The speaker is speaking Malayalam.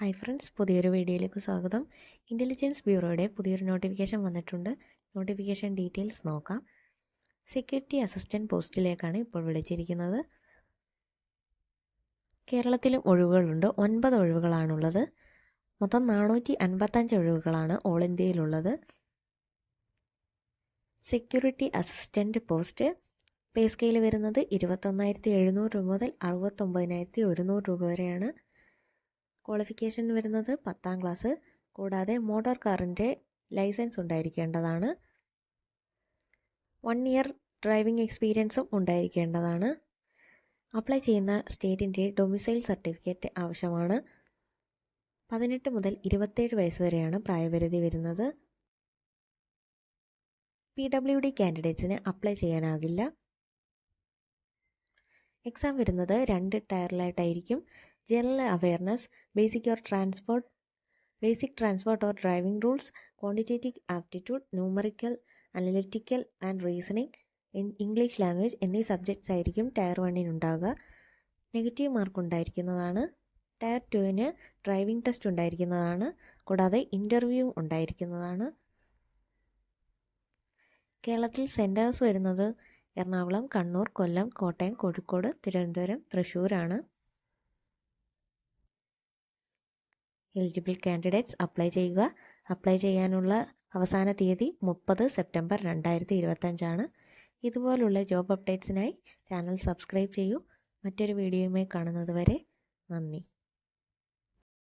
ഹായ് ഫ്രണ്ട്സ് പുതിയൊരു വീഡിയോയിലേക്ക് സ്വാഗതം. ഇന്റലിജൻസ് ബ്യൂറോയുടെ പുതിയൊരു നോട്ടിഫിക്കേഷൻ വന്നിട്ടുണ്ട്. നോട്ടിഫിക്കേഷൻ ഡീറ്റെയിൽസ് നോക്കാം. സെക്യൂരിറ്റി അസിസ്റ്റന്റ് പോസ്റ്റിലേക്കാണ് ഇപ്പോൾ വിളിച്ചിരിക്കുന്നത്. കേരളത്തിലും ഒഴിവുകളുണ്ട്. ഒൻപത് ഒഴിവുകളാണുള്ളത്. മൊത്തം നാനൂറ്റി അൻപത്തഞ്ച് ഒഴിവുകളാണ് all ഇന്ത്യയിലുള്ളത്. Security assistant post pay scale വരുന്നത് ഇരുപത്തൊന്നായിരത്തി എഴുന്നൂറ് രൂപ മുതൽ അറുപത്തൊമ്പതിനായിരത്തി ഒരുന്നൂറ് രൂപ വരെയാണ്. ക്വാളിഫിക്കേഷൻ വരുന്നത് പത്താം ക്ലാസ് കൂടാതെ മോട്ടോർ കാറിന്റെ ലൈസൻസ് ഉണ്ടായിരിക്കേണ്ടതാണ്. വൺ ഇയർ ഡ്രൈവിംഗ് എക്സ്പീരിയൻസും ഉണ്ടായിരിക്കേണ്ടതാണ്. അപ്ലൈ ചെയ്യുന്ന സ്റ്റേറ്റിന്റെ ഡൊമിസൈൽ സർട്ടിഫിക്കറ്റ് ആവശ്യമാണ്. പതിനെട്ട് മുതൽ ഇരുപത്തേഴ് വയസ്സ് വരെയാണ് പ്രായപരിധി വരുന്നത്. പി ഡബ്ല്യു ഡി കാൻഡിഡേറ്റ്സിന് അപ്ലൈ ചെയ്യാനാകില്ല. എക്സാം വരുന്നത് രണ്ട് ടയറിലായിട്ടായിരിക്കും general awareness basic or transport basic transport or driving rules quantitative aptitude numerical analytical and reasoning English language എന്നീ സബ്ജക്ട്സ് ആയിരിക്കും ടയർ വണ്ണിനുണ്ടാവുക നെഗറ്റീവ് മാർക്ക് ഉണ്ടായിരിക്കുന്നതാണ്. ടയർ ടുവിന് ഡ്രൈവിംഗ് ടെസ്റ്റ് ഉണ്ടായിരിക്കുന്നതാണ്. കൂടാതെ ഇന്റർവ്യൂ ഉണ്ടായിരിക്കുന്നതാണ്. കേരളത്തിൽ സെന്റേഴ്സ് വരുന്നത് എറണാകുളം കണ്ണൂർ കൊല്ലം കോട്ടയം കോഴിക്കോട് തിരുവനന്തപുരം തൃശ്ശൂരാണ്. എലിജിബിൾ കാൻഡിഡേറ്റ്സ് അപ്ലൈ ചെയ്യുക. അപ്ലൈ ചെയ്യാനുള്ള അവസാന തീയതി മുപ്പത് സെപ്റ്റംബർ രണ്ടായിരത്തി ഇരുപത്തഞ്ചാണ് ഇതുപോലുള്ള ജോബ് അപ്ഡേറ്റ്സിനായി ചാനൽ സബ്സ്ക്രൈബ് ചെയ്യൂ. മറ്റൊരു വീഡിയോയുമായി കാണുന്നതുവരെ നന്ദി.